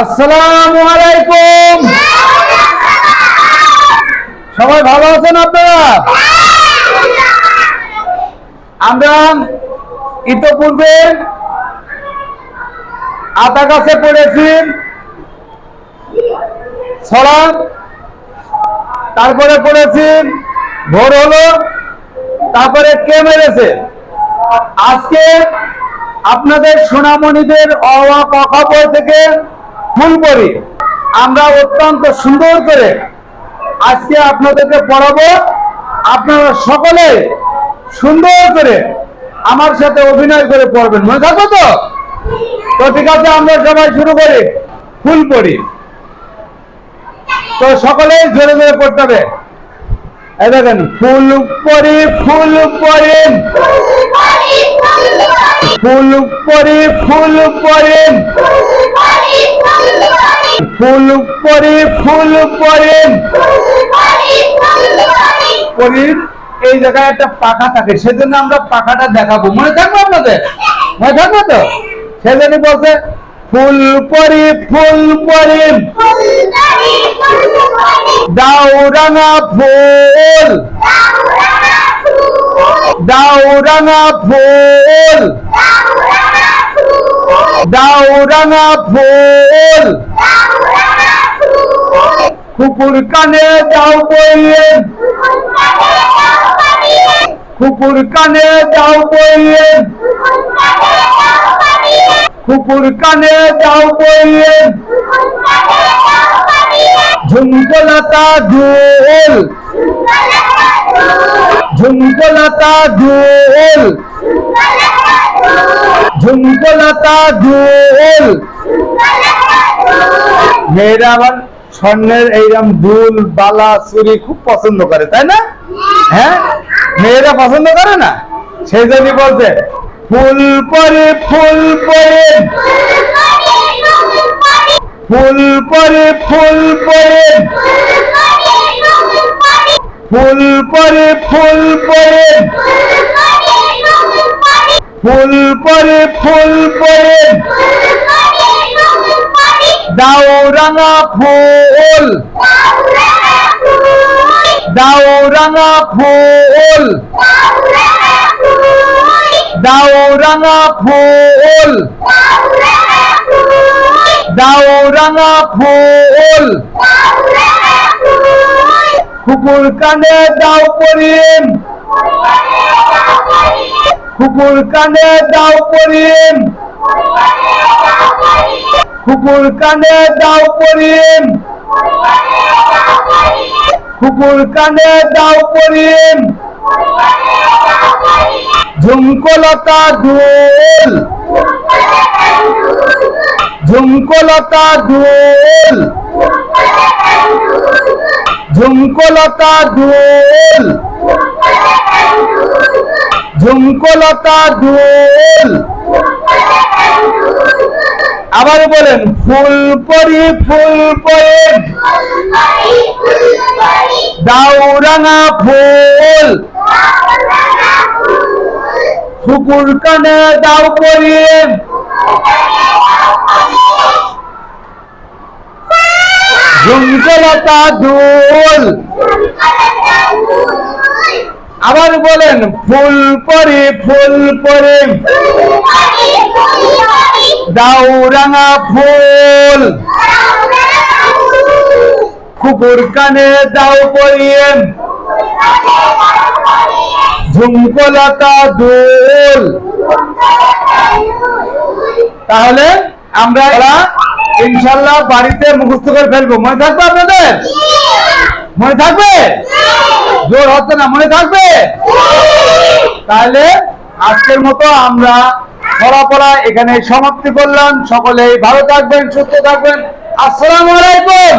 আসসালামু আলাইকুম। সবাই ভালো আছেন আপনারা? আমরা ইতোপূর্বে আতা গাছে পড়েছি, ছড়া, তারপরে পড়েছি, ভোর হলো, তারপরে কে মেরেছে? আজকে আপনাদের সোনামণিদের কথা বই থেকে ফুল পড়ি আমরা অত্যন্ত সুন্দর করে আজকে আপনাদেরকে পড়াবো। আপনারা সকলে সুন্দর করে আমার সাথে অভিনয় করে পড়বেন। মনে থাকো তো? তো ঠিক আছে, আমরা সবাই শুরু করি। ফুল পড়ি। তো সকলে জোরে জোরে পড়তে হবে। দেখেন, ফুল পরি ফুল পরি ফুল পরি ফুল পরি ফুল পরে, ফুল পরি। এই জায়গায় একটা পাখা থাকে, সেজন্য আমরা পাখাটা দেখাবো। মনে থাকবে আপনাদের? মনে থাকবে তো? সেজন্য বলছে, ফুল পরি ফুল পরি। দাউরাঙা ফুল। দাউরাঙা ফুল। দাউরাঙা ফুল। কুকুর কানে দাও বইয়ে। কুকুর কানে দাও বইয়ে। কুকুর কানে দাও বইয়ে। ঝুমকলতা ঢোল। ঝুমকলতা ঢোল। ঝুমকলতা ঢোল। মেয়েরা আবার স্বর্ণের এইরকম দুল বালা চুরি খুব পছন্দ করে, তাই না? হ্যাঁ? মেয়েরা পছন্দ করে না? সেই জন্য বলছে, ফুল পরে ফুল পরে। ফুল পরে ফুল পরে। ফুল পরে ফুল পরে। ফুল পরে ফুল পরে। দাও রাঙা ফুল। দাও রাঙা ফুল। দাও রাঙা ফুল। দাও ফুল। কুকুর কানে দাও পরিম কুকুর কানে দাও করিম। কুকুর কানে দাও করিম। কুকুর কানে দাও করিম। ঝুমকলতা ধুল। ঝুমকলতা ধুল। ঝুমকলতা ধুল। ঝুমকলতা দোল আবার বলেন, ফুল পরি, ফুল পরে দাউরাঙা ফুল। ফুকুর কানে দাও পরিয়ে। ঝুমকলতা দোল আবার বলেন, ফুল পরে ফুল পরে। দাউরাঙা ফুল। কুকুর কানে দাও পরিয়ে। ঝুমকলতা দোল। তাহলে আমরা ইনশাল্লাহ বাড়িতে মুখস্থ করে ফেলব। মনে থাকবে আপনাদের? মনে থাকবে? জোর হচ্ছে না মনে থাকবে? তাহলে আজকের মতো আমরা পড়া এখানে সমাপ্তি করলাম। সকলেই ভালো থাকবেন সুস্থ থাকবেন। আসসালাম আলাইকুম।